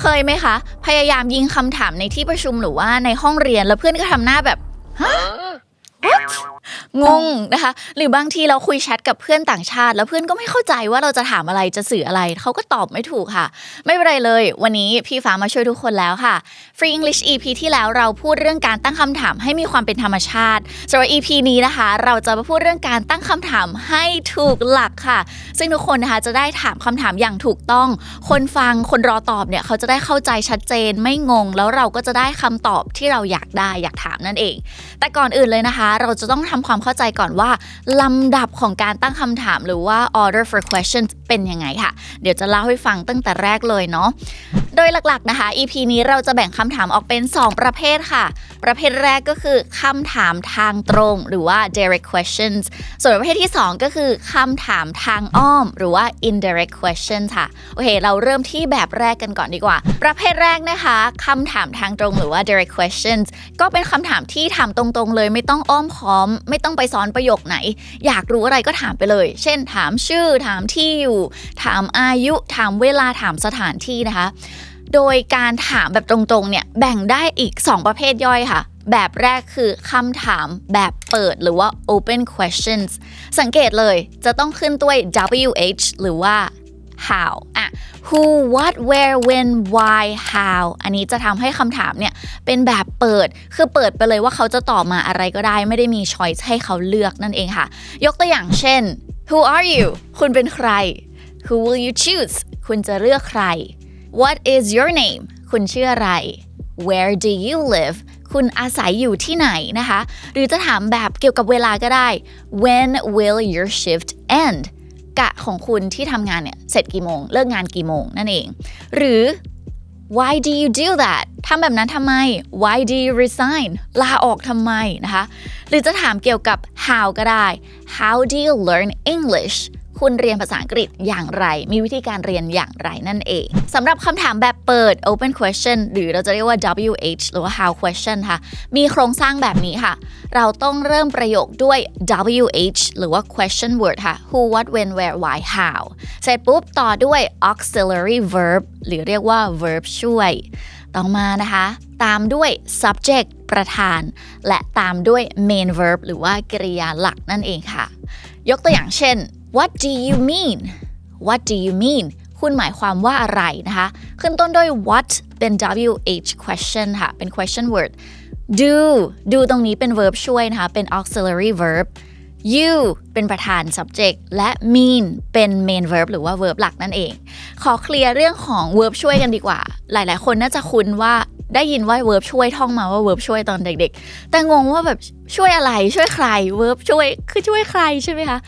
เคยไหมคะ พยายามยิงคำถามในที่ประชุมหรือว่าในห้องเรียนแล้วเพื่อนก็ทำหน้าแบบ งงนะคะ หรือบางทีเราคุยแชทกับเพื่อนต่างชาติ แล้วเพื่อนก็ไม่เข้าใจว่าเราจะถามอะไรจะสื่ออะไรเขาก็ตอบไม่ถูกค่ะ ไม่เป็นไรเลย วันนี้พี่ฟ้ามาช่วยทุกคนแล้วค่ะ Free English EP ที่แล้วเราพูดเรื่องการตั้งคำถามให้มีความเป็นธรรมชาติสำหรับ EP นี้นะคะ เราจะมาพูดเรื่องการตั้งคำถามให้ถูกหลักค่ะ ซึ่งทุกคนนะคะจะได้ถามคำถามอย่างถูกต้อง คนฟังคนรอตอบเนี่ยเขาจะได้เข้าใจชัดเจนไม่งง แล้วเราก็จะได้คำตอบที่เราอยากได้อยากถามนั่นเอง แต่ก่อนอื่นเลยนะคะ เราจะต้องทำความเข้าใจก่อนว่าลำดับของการตั้งคำถามหรือว่า order for questions เป็นยังไงค่ะ เดี๋ยวจะเล่าให้ฟังตั้งแต่แรกเลยเนาะ โดยหลักๆนะคะ EP นี้เราจะแบ่งคำถามออกเป็น 2 ประเภทค่ะ ประเภทแรกก็คือคำถามทางตรงหรือว่า direct questions ส่วนประเภทที่ 2 ก็คือคำถามทางอ้อม หรือว่า indirect questions ค่ะ โอเค เราเริ่มที่แบบแรกกันก่อนดีกว่า ประเภทแรกนะคะคำถามทางตรงหรือว่า direct questions ก็เป็นคำถามที่ถามตรงๆ เลยไม่ต้องอ้อมค้อม ไม่ต้องไปซ้อนประโยคไหน อยากรู้อะไรก็ถามไปเลย เช่น ถามชื่อ ถามที่อยู่ ถามอายุ ถามเวลา ถามสถานที่นะคะ โดยการถามแบบตรงๆเนี่ยแบ่งได้อีก 2 ประเภทย่อยค่ะ แบบแรกคือคำถามแบบเปิดหรือว่า open questions สังเกตเลยจะต้องขึ้นด้วย WH หรือว่า how อะ who what where when why how อันนี้จะทำให้คำถามเนี่ยเป็นแบบเปิด คือเปิดไปเลยว่าเขาจะตอบมาอะไรก็ได้ ไม่ได้มี choice ให้เขาเลือกนั่นเองค่ะ ยกตัวอย่างเช่น who are you คุณเป็นใคร who will you choose คุณจะเลือกใคร What is your name คุณชื่ออะไร Where do you live คุณอาศัยอยู่ที่ไหนนะคะ หรือจะถามแบบเกี่ยวกับเวลาก็ได้ When will your shift end กะของคุณที่ทำงานเนี่ยเสร็จกี่โมง เลิกงานกี่โมงนั่นเอง หรือ Why do you do that ทำแบบนั้นทำไม Why do you resign ลาออกทำไมนะคะ หรือจะถามเกี่ยวกับ how ก็ได้ How do you learn English คุณเรียนภาษาอังกฤษอย่างไร มีวิธีการเรียนอย่างไรนั่นเองสำหรับคำถามแบบเปิด open question หรือเราจะเรียกว่า WH หรือว่า how question ค่ะ มีโครงสร้างแบบนี้ค่ะ เราต้องเริ่มประโยคด้วย WH หรือว่า question word ค่ะ who what when where why how เสร็จปุ๊บต่อด้วย auxiliary verb หรือเรียกว่า verb ช่วยต่อมานะคะ ตามด้วย subject ประธาน และตามด้วย main verb หรือว่ากริยาหลักนั่นเองค่ะ ยกตัวอย่างเช่น what do you mean what do you mean คุณหมายความว่าอะไรนะคะ ขึ้นต้นด้วย what เป็น WH question ค่ะ เป็น question word do do ตรงนี้เป็น verb ช่วยนะคะ เป็น auxiliary verb you เป็นประธาน subject และ mean เป็น main verb หรือว่า verb หลักนั่นเอง ขอเคลียร์เรื่องของ verb ช่วยกันดีกว่า หลายๆ คนน่าจะคุ้นว่าได้ยินว่า verb ช่วยท่องมาว่า verb ช่วยตอนเด็ก ๆ แต่งงว่าแบบช่วยอะไรช่วยใคร verb ช่วยคือช่วยใครใช่ไหมคะ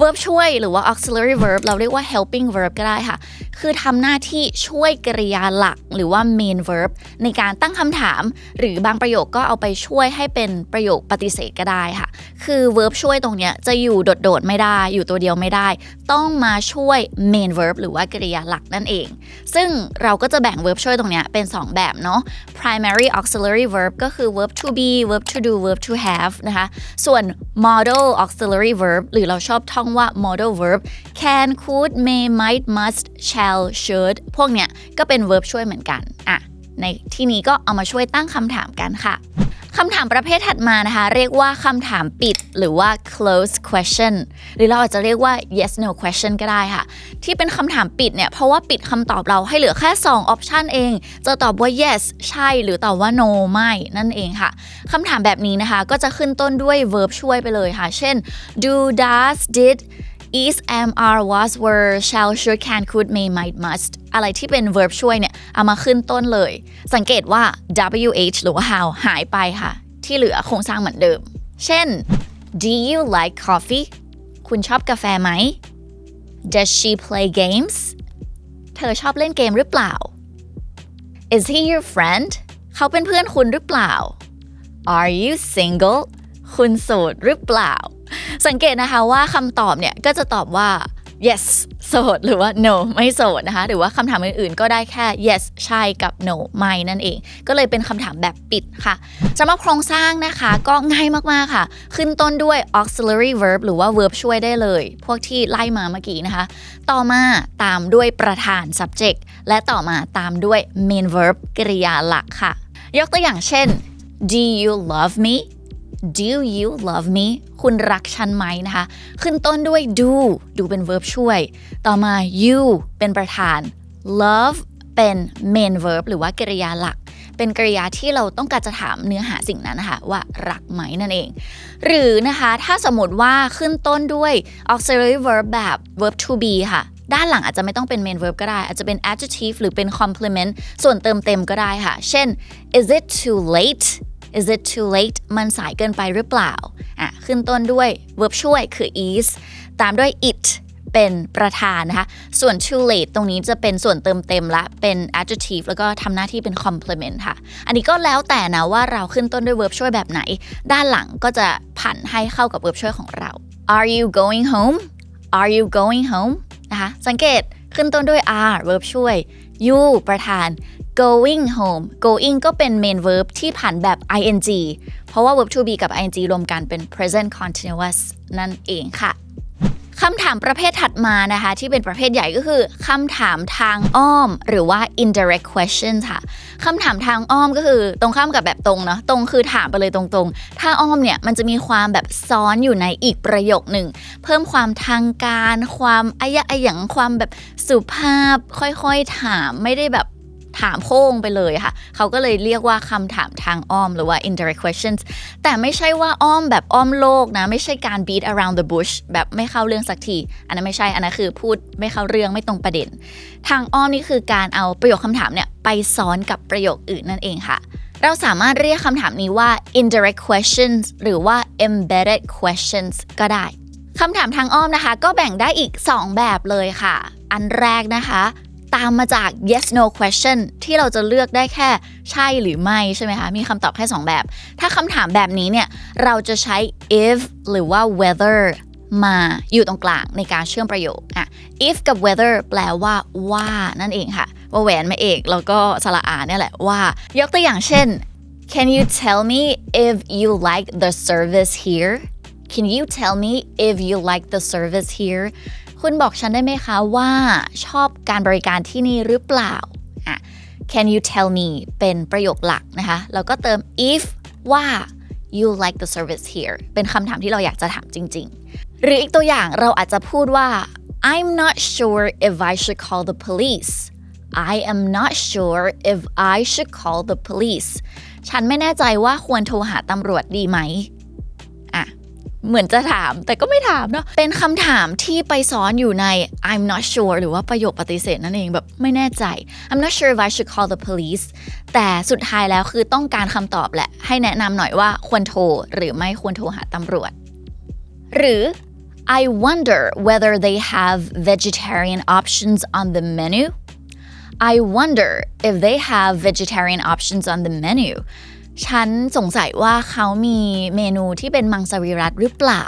verb ช่วยหรือว่า auxiliary verb เราเรียกว่า helping verb ก็ได้ค่ะ คือทำหน้าที่ช่วยกริยาหลักหรือว่า main verb ในการตั้งคำถาม หรือบางประโยคก็เอาไปช่วยให้เป็นประโยคปฏิเสธก็ได้ค่ะ คือ verb ช่วยตรงเนี้ยจะอยู่โดดๆไม่ได้ อยู่ตัวเดียวไม่ได้ ต้องมาช่วย main verb หรือว่ากริยาหลักนั่นเอง ซึ่งเราก็จะแบ่ง verb ช่วยตรงเนี้ยเป็น 2 แบบเนาะ primary auxiliary verb ก็คือ verb to be verb to do verb to have นะคะ ส่วน model auxiliary verb หรือเราชอบท่องว่า modal verb can could may might must shall should พวกเนี้ยก็เป็น verb ช่วยเหมือนกันอะ ในที่นี้ก็เอามาช่วยตั้งคำถามกันค่ะคำถามประเภทถัดมานะคะ เรียกว่าคำถามปิดหรือว่า close question หรือเราอาจจะเรียกว่า yes no question ก็ได้ค่ะ ที่เป็นคำถามปิดเนี่ย เพราะว่าปิดคำตอบเราให้เหลือแค่ 2 option เอง จะตอบว่า yes ใช่หรือตอบว่า no ไม่นั่นเองค่ะคำถามแบบนี้นะคะ ก็จะขึ้นต้นด้วย verb ช่วยไปเลยค่ะ เช่น do does did is am are was were shall should can could may might must อะไรที่เป็น verb ช่วยเนี่ย เอามาขึ้นต้นเลย สังเกตว่า wh หรือว่า how หายไปค่ะ ที่เหลือโครงสร้างเหมือนเดิม เช่น do you like coffee คุณชอบกาแฟไหม does she play games เธอชอบเล่นเกมหรือเปล่า is he your friend เขาเป็นเพื่อนคุณหรือเปล่า are you single คุณโสดหรือเปล่า สังเกตนะคะว่าคำตอบเนี่ยก็จะตอบว่า yes โสดหรือว่า no ไม่โสดนะคะ หรือว่าคำถามอื่นๆ ก็ได้แค่ yes ใช่กับ no ไม่นั่นเอง ก็เลยเป็นคำถามแบบปิดค่ะสำหรับโครงสร้างนะคะก็ง่ายมากๆค่ะ ขึ้นต้นด้วย auxiliary verb หรือว่า verb ช่วยได้เลย พวกที่ไล่มาเมื่อกี้นะคะ ต่อมาตามด้วยประธาน subject และต่อมาตามด้วย main verb กริยาหลักค่ะ ยกตัวอย่างเช่น do you love me do you love me คุณรักฉันไหมนะคะ ขึ้นต้นด้วย do ดูเป็น verb ช่วย ต่อมา you เป็นประธาน love เป็น main verb หรือว่ากริยาหลัก เป็นกริยาที่เราต้องการจะถามเนื้อหาสิ่งนั้นนะคะว่ารักไหมนั่นเอง หรือนะคะถ้าสมมติว่าขึ้นต้นด้วย auxiliary verb แบบ verb to be ค่ะด้านหลังอาจจะไม่ต้องเป็น main verb ก็ได้ อาจจะเป็น adjective หรือเป็น complement ส่วนเติมเต็มก็ได้ค่ะ เช่น is it too late is it too late มันสายเกินไปหรือเปล่าอะขึ้นต้นด้วย verb ช่วยคือ is ตามด้วย it เป็นประธานนะคะ ส่วน too late ตรงนี้จะเป็นส่วนเติมเต็มละ เป็น adjective แล้วก็ทำหน้าที่เป็น complement ค่ะ อันนี้ก็แล้วแต่นะว่าเราขึ้นต้นด้วย verb ช่วยแบบไหน ด้านหลังก็จะผันให้เข้ากับ verb ช่วยของเรา are you going home are you going home นะคะ สังเกตขึ้นต้นด้วย are verb ช่วย you ประธาน going home going ก็เป็น main verb ที่ผันแบบ ing เพราะว่า verb to be กับ ing รวมกันเป็น present continuous นั่นเองค่ะคำถามประเภทถัดมานะคะ ที่เป็นประเภทใหญ่ก็คือคำถามทางอ้อม หรือว่า indirect question ค่ะคำถามทางอ้อมก็คือตรงข้ามกับแบบตรงเนาะตรงคือถามไปเลยตรงๆ ถ้าอ้อมเนี่ยมันจะมีความแบบซ้อนอยู่ในอีกประโยคหนึ่ง เพิ่มความทางการ ความอายะอยังความแบบสุภาพ ค่อยๆถามไม่ได้แบบ ถามโพ่งไปเลยค่ะ เขาก็เลยเรียกว่าคำถามทางอ้อมหรือว่า indirect questions แต่ไม่ใช่ว่าอ้อมแบบอ้อมโลกนะ ไม่ใช่การ beat around the bush แบบไม่เข้าเรื่องสักที อันนั้นไม่ใช่ อันนั้นคือพูดไม่เข้าเรื่องไม่ตรงประเด็น ทางอ้อมนี่คือการเอาประโยคคำถามเนี่ยไปซ้อนกับประโยคอื่นนั่นเองค่ะเราสามารถเรียกคำถามนี้ว่า indirect questions หรือว่า embedded questions ก็ได้ คำถามทางอ้อมนะคะ ก็แบ่งได้อีก 2 แบบเลยค่ะ อันแรกนะคะ ตามมาจาก yes no question ที่เราจะเลือกได้แค่ใช่หรือไม่ใช่ไหมคะ มีคำตอบแค่ 2 แบบ ถ้าคำถามแบบนี้เนี่ย เราจะใช้ if หรือว่า whether มาอยู่ตรงกลางในการเชื่อมประโยคอะ if กับ whether แปลว่าว่านั่นเองค่ะ ว่าแหวนมาเอก แล้วก็สระอาเนี่ยแหละว่า ยกตัวอย่างเช่น Can you tell me if you like the service here Can you tell me if you like the service here คุณบอกฉันได้ไหมคะว่าชอบการบริการที่นี่หรือเปล่าอะ Can you tell me เป็นประโยคหลักนะคะ แล้วก็เติม if ว่า you like the service here เป็นคำถามที่เราอยากจะถามจริง ๆ หรืออีกตัวอย่างเราอาจจะพูดว่า I'm not sure if I should call the police I am not sure if I should call the police ฉันไม่แน่ใจว่าควรโทรหาตำรวจดีไหมอะ เหมือนจะถาม แต่ก็ไม่ถามเนาะเป็นคำถามที่ไปซ้อนอยู่ใน I'm not sure หรือว่าประโยคปฏิเสธนั่นเองแบบไม่แน่ใจ I'm not sure if I should call the police แต่สุดท้ายแล้วคือต้องการคำตอบแหละ ให้แนะนำหน่อยว่าควรโทร หรือไม่ควรโทรหาตำรวจ หรือ I wonder whether they have vegetarian options on the menu I wonder if they have vegetarian options on the menu ฉันสงสัยว่าเขามีเมนูที่เป็นมังสวิรัตหรือเปล่า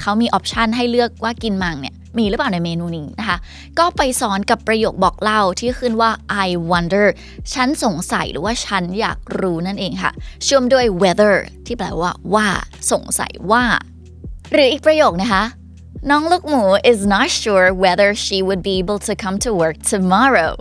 เขามีออปชันให้เลือกว่ากินมังเนี่ยมีหรือเปล่าในเมนูนี้นะคะ ก็ไปซ้อนกับประโยคบอกเล่าที่ขึ้นว่า I wonder ฉันสงสัยหรือว่าฉันอยากรู้นั่นเองค่ะเชื่อมด้วย whether ที่แปลว่าว่า สงสัยว่า หรืออีกประโยคนะคะ น้องลูกหมู is not sure whether she would be able to come to work tomorrow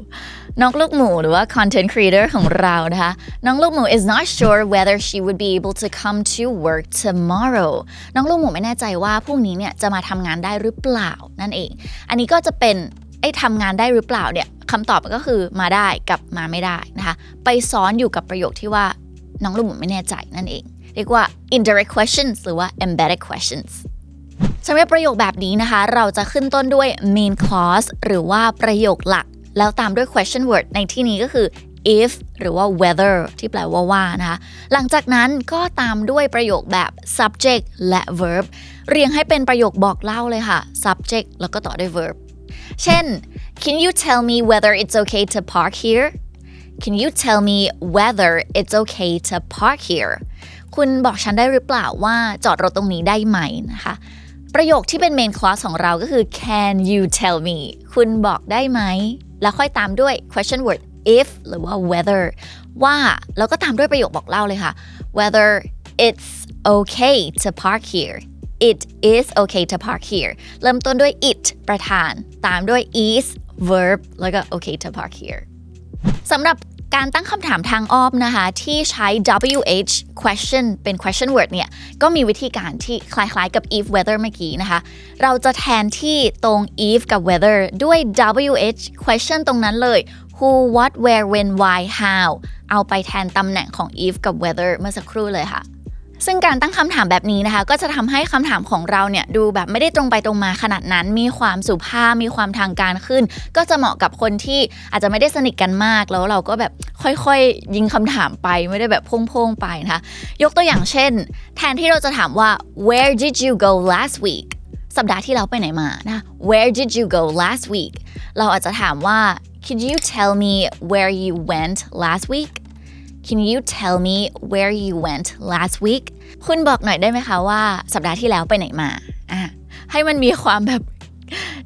น้องลูกหมูหรือว่า content creator ของเรานะคะน้องลูกหมู is not sure whether she would be able to come to work tomorrow น้องลูกหมูไม่แน่ใจว่าพรุ่งนี้เนี่ยจะมาทำงานได้หรือเปล่านั่นเอง อันนี้ก็จะเป็นไอ้ทำงานได้หรือเปล่าเนี่ยคำตอบมันก็คือมาได้กับมาไม่ได้นะคะไปซ้อนอยู่กับประโยคที่ว่าน้องลูกหมูไม่แน่ใจนั่นเอง เรียกว่า indirect questions หรือว่า embedded questions สำหรับประโยคแบบนี้นะคะ เราจะขึ้นต้นด้วย main clause หรือว่าประโยคหลัก แล้วตามด้วย question word ในที่นี้ก็คือ if หรือว่า whether ที่แปลว่าว่านะคะ หลังจากนั้นก็ตามด้วยประโยคแบบ subject และ verb เรียงให้เป็นประโยคบอกเล่าเลยค่ะ subject แล้วก็ต่อด้วย verb เช่น can you tell me whether it's okay to park here Can you tell me whether it's okay to park here คุณบอกฉันได้หรือเปล่าว่าจอดรถตรงนี้ได้ไหมนะคะ ประโยคที่เป็น main clause ของเราก็คือ can you tell me คุณบอกได้ไหม แล้วค่อยตามด้วย question word if หรือว่า whether ว่าแล้วก็ตามด้วยประโยคบอกเล่าเลยค่ะ whether it's okay to park here it is okay to park here เริ่มต้นด้วย it ประธาน ตามด้วย is verb แล้วก็ okay to park here สำหรับ การตั้งคำถามทางอ้อมนะคะ ที่ใช้ WH question เป็น question word เนี่ย ก็มีวิธีการที่คล้ายๆกับ if whether เมื่อกี้นะคะ เราจะแทนที่ตรง if กับ whether ด้วย WH question ตรงนั้นเลย who what where when why how เอาไปแทนตำแหน่งของ if กับ whether เมื่อสักครู่เลยค่ะ ซึ่งการตั้งคำถามแบบนี้นะคะ ก็จะทำให้คำถามของเราเนี่ยดูแบบไม่ได้ตรงไปตรงมาขนาดนั้น มีความสุภาพมีความทางการขึ้น ก็จะเหมาะกับคนที่อาจจะไม่ได้สนิทกันมาก แล้วเราก็แบบค่อยๆ ยิงคำถามไปไม่ได้แบบพุ่งๆไปนะคะยกตัวอย่างเช่น แทนที่เราจะถามว่า where did you go last week สัปดาห์ที่แล้วไปไหนมานะ where did you go last week เราอาจจะถามว่า could you tell me where you went last week Can you tell me where you went last week คุณบอกหน่อยได้ไหมคะว่าสัปดาห์ที่แล้วไปไหนมาอะให้มันมีความแบบ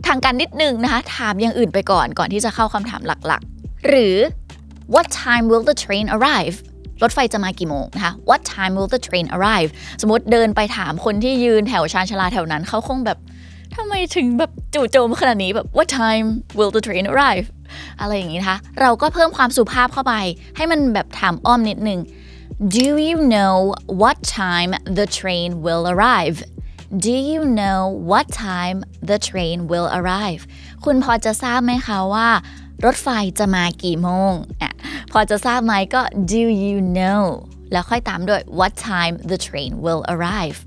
ทางการนิดนึงนะคะ ถามอย่างอื่นไปก่อนก่อนที่จะเข้าคำถามหลักๆ หรือ What time will the train arrive รถไฟจะมากี่โมงนะคะ What time will the train arrive สมมติเดินไปถามคนที่ยืนแถวชานชาลาแถวนั้นเขาคงแบบ ทำไมถึงแบบจู่โจมขนาดนี้แบบ What time will the train arrive อะไรอย่างนี้นะคะเราก็เพิ่มความสุภาพเข้าไป ให้มันแบบถามอ้อมนิดนึง Do you know what time the train will arrive Do you know what time the train will arrive คุณพอจะทราบไหมคะว่า รถไฟจะมากี่โมงอะพอจะทราบไหมก็ Do you know แล้วค่อยตามด้วย What time the train will arrive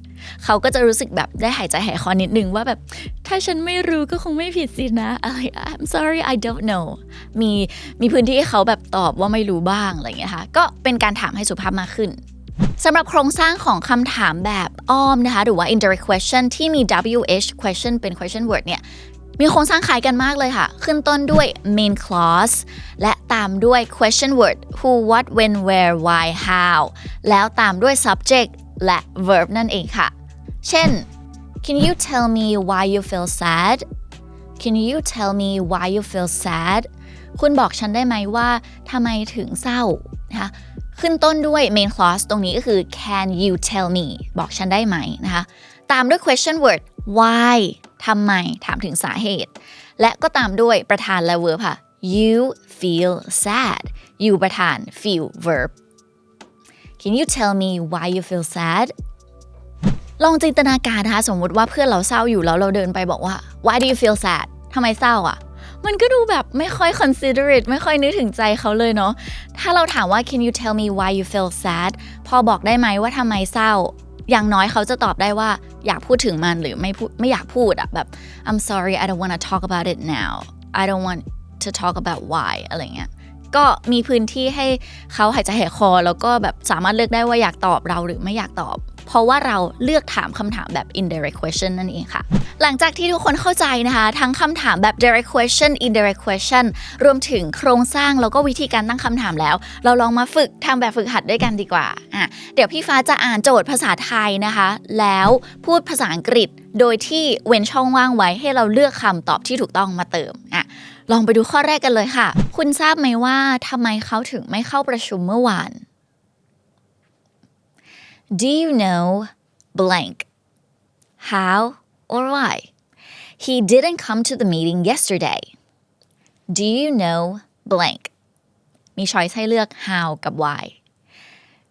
เขาก็จะรู้สึกแบบได้หายใจหายคอนิดนึงว่าแบบถ้าฉันไม่รู้ก็คงไม่ผิดสินะอะไร I'm sorry I don't know มีมีพื้นที่ให้เขาแบบตอบว่าไม่รู้บ้างอะไรอย่างเงี้ยค่ะก็เป็นการถามให้สุภาพมากขึ้นสำหรับโครงสร้างของคำถามแบบอ้อมนะคะ หรือว่า indirect question ที่มี WH question เป็น question word เนี่ยมีโครงสร้างคล้ายกันมากเลยค่ะ ขึ้นต้นด้วย main clause และตามด้วย question word who what when where why how แล้วตามด้วย subject และ verb นั่นเองค่ะ เช่น can you tell me why you feel sad can you tell me why you feel sad คุณบอกฉันได้ไหมว่าทำไมถึงเศร้านะคะขึ้นต้นด้วย main clause ตรงนี้ก็คือ can you tell me บอกฉันได้ไหมนะคะตามด้วย question word why ทำไม ถามถึงสาเหตุ และก็ตามด้วยประธานและ verb ค่ะ you feel sad you ประธาน feel verb Can you tell me why you feel sad ลองจินตนาการนะคะสมมติว่าเพื่อนเราเศร้าอยู่แล้วเราเดินไปบอกว่า why do you feel sad ทำไมเศร้าอะ มันก็ดูแบบไม่ค่อย considerate ไม่ค่อยนึกถึงใจเขาเลยเนาะ ถ้าเราถามว่า can you tell me why you feel sad พอบอกได้ไหมว่าทำไมเศร้า อย่างน้อยเขาจะตอบได้ว่าอยากพูดถึงมันหรือไม่พูดไม่อยากพูดอะแบบ I'm sorry I don't want to talk about it now I don't want to talk about why อะไรเงี้ย ก็มีพื้นที่ให้เขาหายใจหายคอ แล้วก็แบบสามารถเลือกได้ว่าอยากตอบเราหรือไม่อยากตอบ เพราะว่าเราเลือกถามคำถามแบบ indirect question นั่นเองค่ะ หลังจากที่ทุกคนเข้าใจนะคะ ทั้งคำถามแบบ direct question indirect question รวมถึงโครงสร้างแล้วก็วิธีการตั้งคำถามแล้ว เราลองมาฝึกทำแบบฝึกหัดด้วยกันดีกว่าอะเดี๋ยวพี่ฟ้าจะอ่านโจทย์ภาษาไทยนะคะ แล้วพูดภาษาอังกฤษ โดยที่เว้นช่องว่างไว้ให้เราเลือกคำตอบที่ถูกต้องมาเติมอะ ลองไปดูข้อแรกกันเลยค่ะ คุณทราบไหมว่าทำไมเขาถึงไม่เข้าประชุมเมื่อวาน Do you know blank how or why he didn't come to the meeting yesterday Do you know blank มีช้อยส์ให้เลือก how กับ why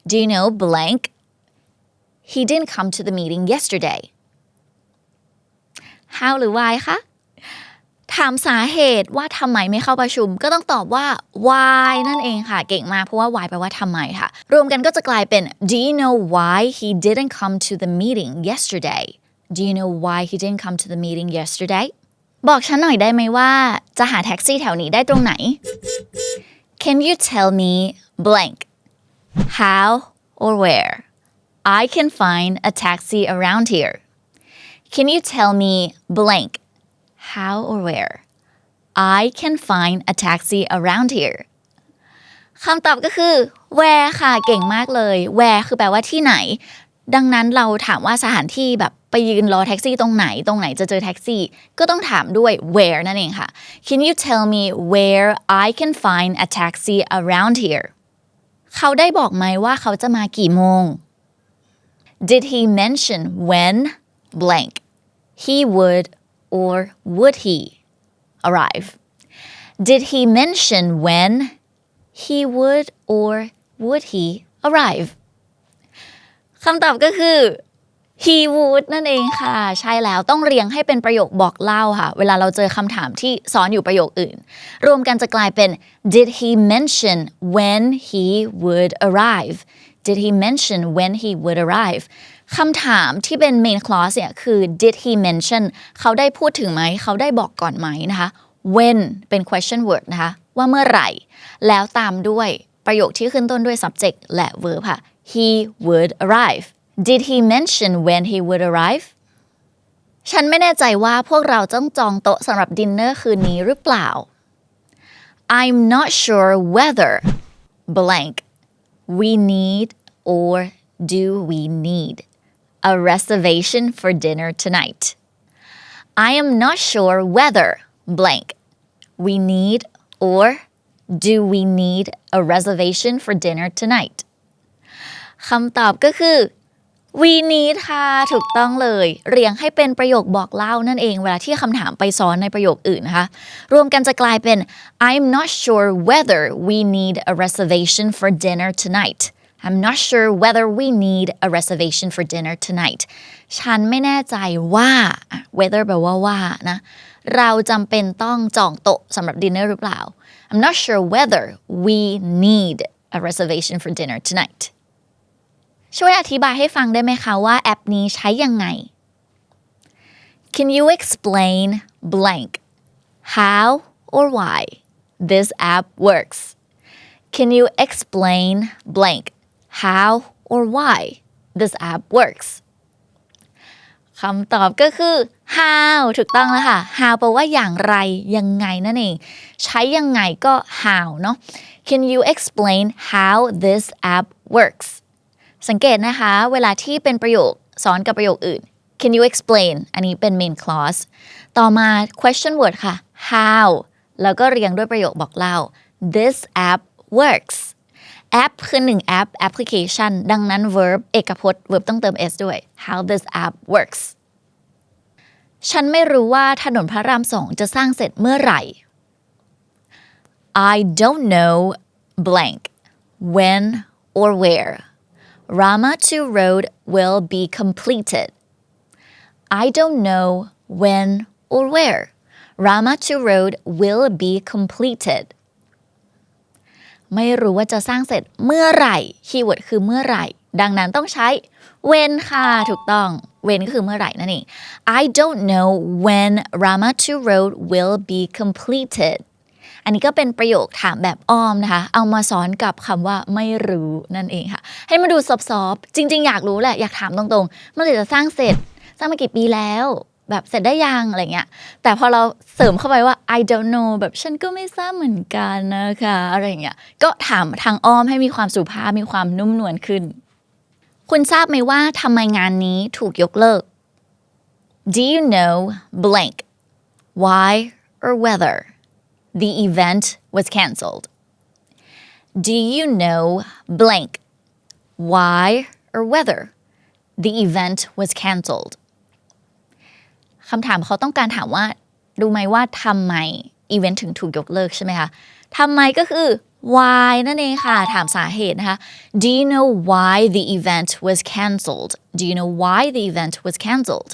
Do you know blank he didn't come to the meeting yesterday how หรือ why คะ ถามสาเหตุว่าทำไมไม่เข้าประชุม ก็ต้องตอบว่า why นั่นเองค่ะ เก่งมากเพราะว่า why แปลว่าทำไมค่ะ รวมกันก็จะกลายเป็น do you know why he didn't come to the meeting yesterday do you know why he didn't come to the meeting yesterday บอกฉันหน่อยได้ไหมว่าจะหาแท็กซี่แถวนี้ได้ตรงไหน Can you tell me blank how or where I can find a taxi around here Can you tell me blank how or where I can find a taxi around here คำตอบก็คือ where ค่ะ เก่งมากเลย where คือแปลว่าที่ไหน ดังนั้นเราถามว่าสถานที่แบบไปยืนรอแท็กซี่ตรงไหน ตรงไหนจะเจอแท็กซี่ ก็ต้องถามด้วย where นั่นเองค่ะ Can you tell me where I can find a taxi around here เขาได้บอกไหมว่าเขาจะมากี่โมง Did he mention when blank he would or would he arrive? Did he mention when he would or would he arrive คำตอบก็คือ he would นั่นเองค่ะ ใช่แล้วต้องเรียงให้เป็นประโยคบอกเล่าค่ะ เวลาเราเจอคำถามที่ซ้อนอยู่ประโยคอื่น รวมกันจะกลายเป็น did he mention when he would arrive did he mention when he would arrive คำถามที่เป็น main clause เนี่ยคือ did he mention เขาได้พูดถึงไหม เขาได้บอกก่อนไหมนะคะ when เป็น question word นะคะว่าเมื่อไหร่ แล้วตามด้วยประโยคที่ขึ้นต้นด้วย subject และ verb ค่ะ he would arrive did he mention when he would arrive ฉันไม่แน่ใจว่าพวกเราต้องจองโต๊ะสำหรับดินเนอร์คืนนี้หรือเปล่า I'm not sure whether blank we need or do we need a reservation for dinner tonight I am not sure whether blank we need or do we need a reservation for dinner tonight คำตอบก็คือ we need ค่ะถูกต้องเลย เรียงให้เป็นประโยคบอกเล่านั่นเอง เวลาที่คำถามไปซ้อนในประโยคอื่นนะคะ รวมกันจะกลายเป็น I'm not sure whether we need a reservation for dinner tonight I'm not sure whether we need a reservation for dinner tonight ฉันไม่แน่ใจว่าอ่ะ whether แปลว่าว่านะ เราจำเป็นต้องจองโต๊ะสำหรับดินเนอร์หรือเปล่า I'm not sure whether we need a reservation for dinner tonight ช่วยอธิบายให้ฟังได้ไหมคะว่าแอปนี้ใช้ยังไง Can you explain blank how or why this app works Can you explain blank how or why this app works คำตอบก็คือ how ถูกต้องแล้วค่ะ how แปลว่าอย่างไร ยังไงนั่นเอง ใช้ยังไงก็ how เนาะ Can you explain how this app works สังเกตนะคะ เวลาที่เป็นประโยคซ้อนกับประโยคอื่น Can you explain อันนี้เป็น main clause ต่อมา question word ค่ะ how แล้วก็เรียงด้วยประโยคบอกเล่า this app works แอปคือหนึ่งแอป application ดังนั้น verb เอกพจน์ verb ต้องเติม s ด้วย how this app works ฉันไม่รู้ว่าถนนพระรามสองจะสร้างเสร็จเมื่อไหร่ I don't know blank when or where Rama 2 Road will be completed. I don't know when or where Rama 2 Road will be completed. ไม่รู้ว่าจะสร้างเสร็จเมื่อไหร่คีย์เวิร์ดคือเมื่อไหร่ ดังนั้นต้องใช้ when ค่ะถูกต้อง when ก็คือเมื่อไหร่นั่นเอง I don't know when Rama 2 Road will be completed อันนี้ก็เป็นประโยคถามแบบอ้อมนะคะ เอามาซ้อนกับคำว่าไม่รู้นั่นเองค่ะ ให้มาดูซอฟๆจริง ๆ อยากรู้แหละ อยากถามตรงๆเมื่อไหร่จะสร้างเสร็จ สร้างมากี่ปีแล้ว แบบเสร็จได้ยังอะไรเงี้ย แต่พอเราเสริมเข้าไปว่า I don't know แบบฉันก็ไม่ทราบเหมือนกันนะคะอะไรเงี้ย ก็ถามทางอ้อมให้มีความสุภาพมีความนุ่มนวลขึ้น คุณทราบไหมว่าทำไมงานนี้ถูกยกเลิก Do you know blank why or whether the event was cancelled? Do you know blank why or whether the event was cancelled? คำถามเขาต้องการถามว่ารู้ไหมว่าทำไมอีเวนต์ถึงถูกยกเลิกใช่ไหมคะทำไมก็คือ why นั่นเองค่ะ ถามสาเหตุนะคะ Do you know why the event was cancelled Do you know why the event was cancelled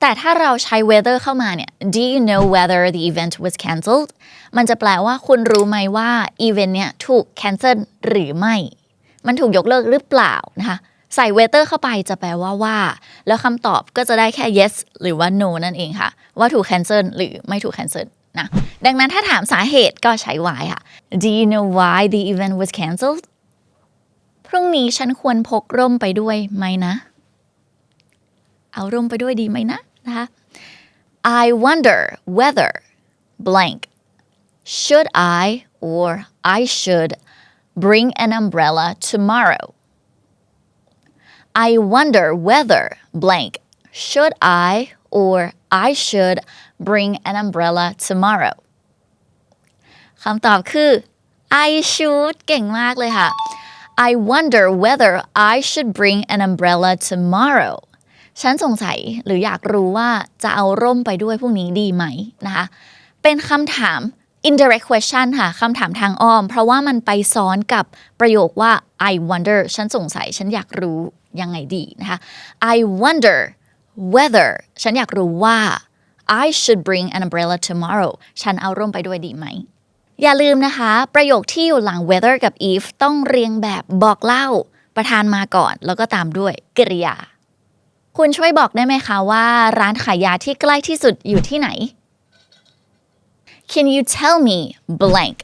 แต่ถ้าเราใช้ whether เข้ามาเนี่ย Do you know whether the event was cancelled มันจะแปลว่าคุณรู้ไหมว่าอีเวนต์เนี่ยถูก cancel หรือไม่ มันถูกยกเลิกหรือเปล่านะคะ ใส่ whether เข้าไปจะแปลว่าว่า แล้วคำตอบก็จะได้แค่ yes หรือว่า no นั่นเองค่ะ ว่าถูก cancel หรือไม่ถูก cancel นะดังนั้นถ้าถามสาเหตุก็ใช้ why ค่ะ Do you know why the event was cancelled พรุ่งนี้ฉันควรพกร่มไปด้วยไหมนะ เอาร่มไปด้วยดีไหมนะนะคะ I wonder whether blank should I or I should bring an umbrella tomorrow I wonder whether blank should I or I should bring an umbrella tomorrow คำตอบคือ I should เก่งมากเลยค่ะ I wonder whether I should bring an umbrella tomorrow ฉันสงสัยหรืออยากรู้ว่าจะเอาร่มไปด้วยพรุ่งนี้ดีไหมนะคะ เป็นคำถาม indirect question ค่ะคำถามทางอ้อม เพราะว่ามันไปซ้อนกับประโยคว่า I wonder ฉันสงสัย ฉันอยากรู้ ยังไงดีนะคะ I wonder whether ฉันอยากรู้ว่า I should bring an umbrella tomorrow ฉันเอาร่มไปด้วยดีไหม อย่าลืมนะคะ ประโยคที่อยู่หลัง whether กับ if ต้องเรียงแบบบอกเล่า ประธานมาก่อน แล้วก็ตามด้วยกริยา คุณช่วยบอกได้ไหมคะว่า ร้านขายยาที่ใกล้ที่สุดอยู่ที่ไหน Can you tell me blank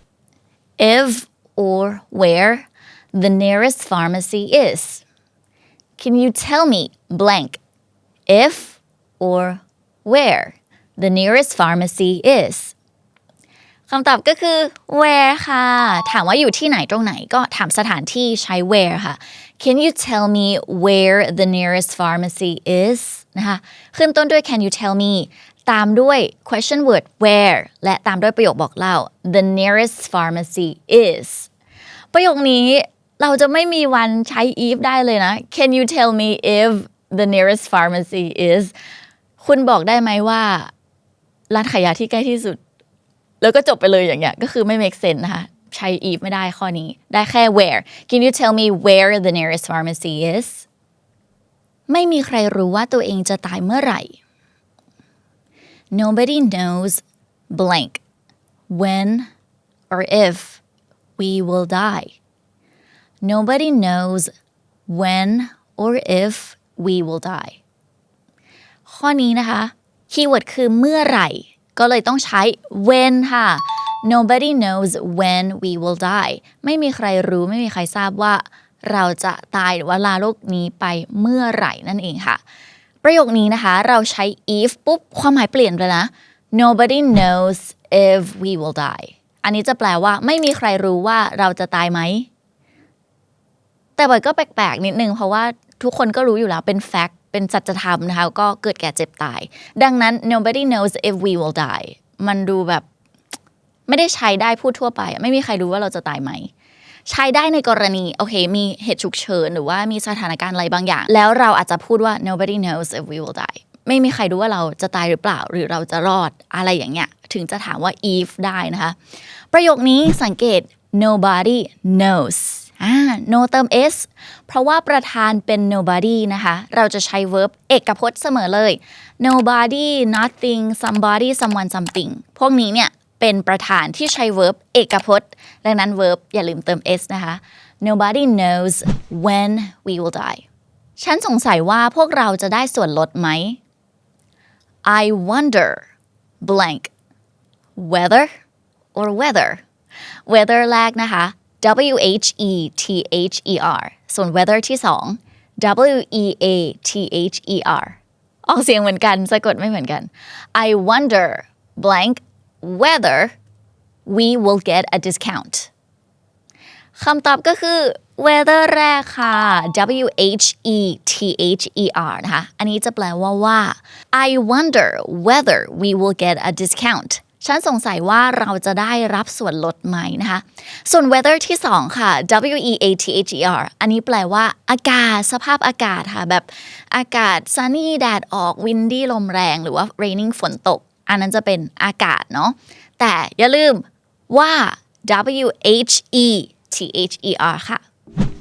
if or where the nearest pharmacy is? Can you tell me blank if or where the nearest pharmacy is? คำตอบก็คือ where ค่ะ ถามว่าอยู่ที่ไหนตรงไหนก็ถามสถานที่ใช้ where ค่ะ Can you tell me where the nearest pharmacy is นะคะขึ้นต้นด้วย Can you tell me ตามด้วย question word where และตามด้วยประโยคบอกเล่า the nearest pharmacy is ประโยคนี้ เราจะไม่มีวันใช้ if ได้เลยนะ Can you tell me if the nearest pharmacy is คุณบอกได้ไหมว่า ร้านขายยาที่ใกล้ที่สุด แล้วก็จบไปเลยอย่างเงี้ย ก็คือไม่ make sense นะคะ ใช้ if ไม่ได้ข้อนี้ ได้แค่ where Can you tell me where the nearest pharmacy is ไม่มีใครรู้ว่าตัวเองจะตายเมื่อไหร่ Nobody knows blank when or if we will die. Nobody knows when or if we will die. ข้อนี้นะคะคีย์เวิร์ดคือเมื่อไหร่ ก็เลยต้องใช้ when ค่ะ nobody knows when we will die ไม่มีใครรู้ไม่มีใครทราบว่าเราจะตายหรือว่าลาโลกนี้ไปเมื่อไหร่นั่นเองค่ะ ประโยคนี้นะคะ เราใช้ if ปุ๊บ ความหมายเปลี่ยนเลยนะ nobody knows if we will die อันนี้จะแปลว่าไม่มีใครรู้ว่าเราจะตายไหม แต่บอยก็แปลกๆนิดนึงเพราะว่าทุกคนก็รู้อยู่แล้วเป็น fact เป็นสัจธรรมนะคะก็เกิดแก่เจ็บตาย ดังนั้น nobody knows if we will die มันดูแบบไม่ได้ใช้ได้พูดทั่วไป ไม่มีใครรู้ว่าเราจะตายไหม ใช้ได้ในกรณี โอเค มีเหตุฉุกเฉิน หรือว่ามีสถานการณ์อะไรบางอย่าง แล้วเราอาจจะพูดว่า nobody knows if we will die ไม่มีใครรู้ว่าเราจะตายหรือเปล่า หรือเราจะรอดอะไรอย่างเงี้ย ถึงจะถามว่า if ได้นะคะ ประโยคนี้สังเกต nobody knows อ่า no เติม s เพราะว่าประธานเป็น nobody นะคะ เราจะใช้ verb เอกพจน์เสมอเลย nobody nothing somebody someone something พวกนี้เนี่ยเป็นประธานที่ใช้ verb เอกพจน์ ดังนั้น verb อย่าลืมเติม s นะคะ nobody knows when we will die ฉันสงสัยว่าพวกเราจะได้ส่วนลดไหม I wonder blank whether or whether whether แรกนะคะ W H E T H E R ส่วน weather ที่สอง W E A T H E R ออกเสียงเหมือนกันสะกดไม่เหมือนกัน I wonder blank whether we will get a discount คำตอบก็คือ weather แรกค่ะ W H E T H E R นะคะ อันนี้จะแปลว่าว่า I wonder whether we will get a discount ฉันสงสัยว่าเราจะได้รับส่วนลดไหมนะคะ ส่วน weather ที่สองค่ะ W E A T H E R อันนี้แปลว่า อากาศสภาพอากาศค่ะ แบบอากาศ sunny แดดออก windy ลมแรง หรือว่า raining ฝนตก อันนั้นจะเป็นอากาศเนาะแต่อย่าลืมว่า W H E T H E R ค่ะ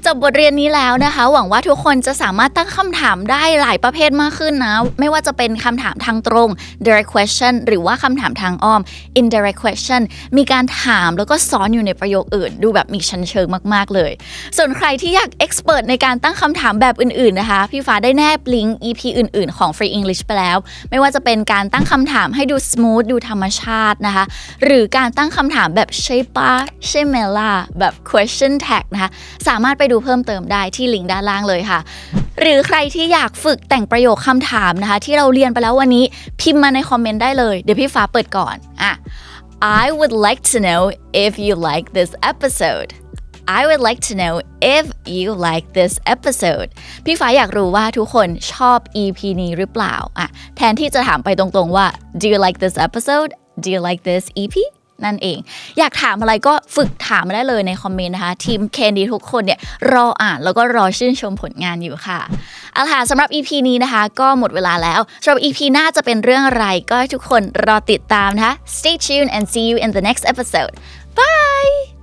จบบทเรียนนี้แล้วนะคะ หวังว่าทุกคนจะสามารถตั้งคำถามได้หลายประเภทมากขึ้นนะ ไม่ว่าจะเป็นคำถามทางตรง direct question หรือว่าคำถามทางอ้อม indirect question มีการถามแล้วก็ซ้อนอยู่ในประโยคอื่น ดูแบบมีชั้นเชิงมากๆเลย ส่วนใครที่อยาก expert ในการตั้งคำถามแบบอื่นๆนะคะ พี่ฟ้าได้แนบลิงก์ EP อื่นๆของ Free English ไปแล้ว ไม่ว่าจะเป็นการตั้งคำถามให้ดู smooth ดูธรรมชาตินะคะ หรือการตั้งคำถามแบบใช่ปะใช่ไหมล่ะแบบ question tag นะคะสามารถไปดูดูเพิ่มเติมได้ที่ลิงก์ด้านล่างเลยค่ะ หรือใครที่อยากฝึกแต่งประโยคคำถามนะคะ ที่เราเรียนไปแล้ววันนี้พิมพ์มาในคอมเมนต์ได้เลยเดี๋ยวพี่ฟ้าเปิดก่อนอะ I would like to know if you like this episode I would like to know if you like this episode พี่ฟ้าอยากรู้ว่าทุกคนชอบ EP นี้หรือเปล่าอะแทนที่จะถามไปตรงๆว่า Do you like this episode Do you like this EP นั่นเอง อยากถามอะไรก็ฝึกถามมาได้เลยในคอมเมนต์นะคะ ทีมเคนดีทุกคนเนี่ยรออ่านแล้วก็รอชื่นชมผลงานอยู่ค่ะเอาล่ะสำหรับ EP นี้นะคะ ก็หมดเวลาแล้วสำหรับ EP หน้าจะเป็นเรื่องอะไรก็ให้ทุกคนรอติดตามนะคะ Stay tuned and see you in the next episode bye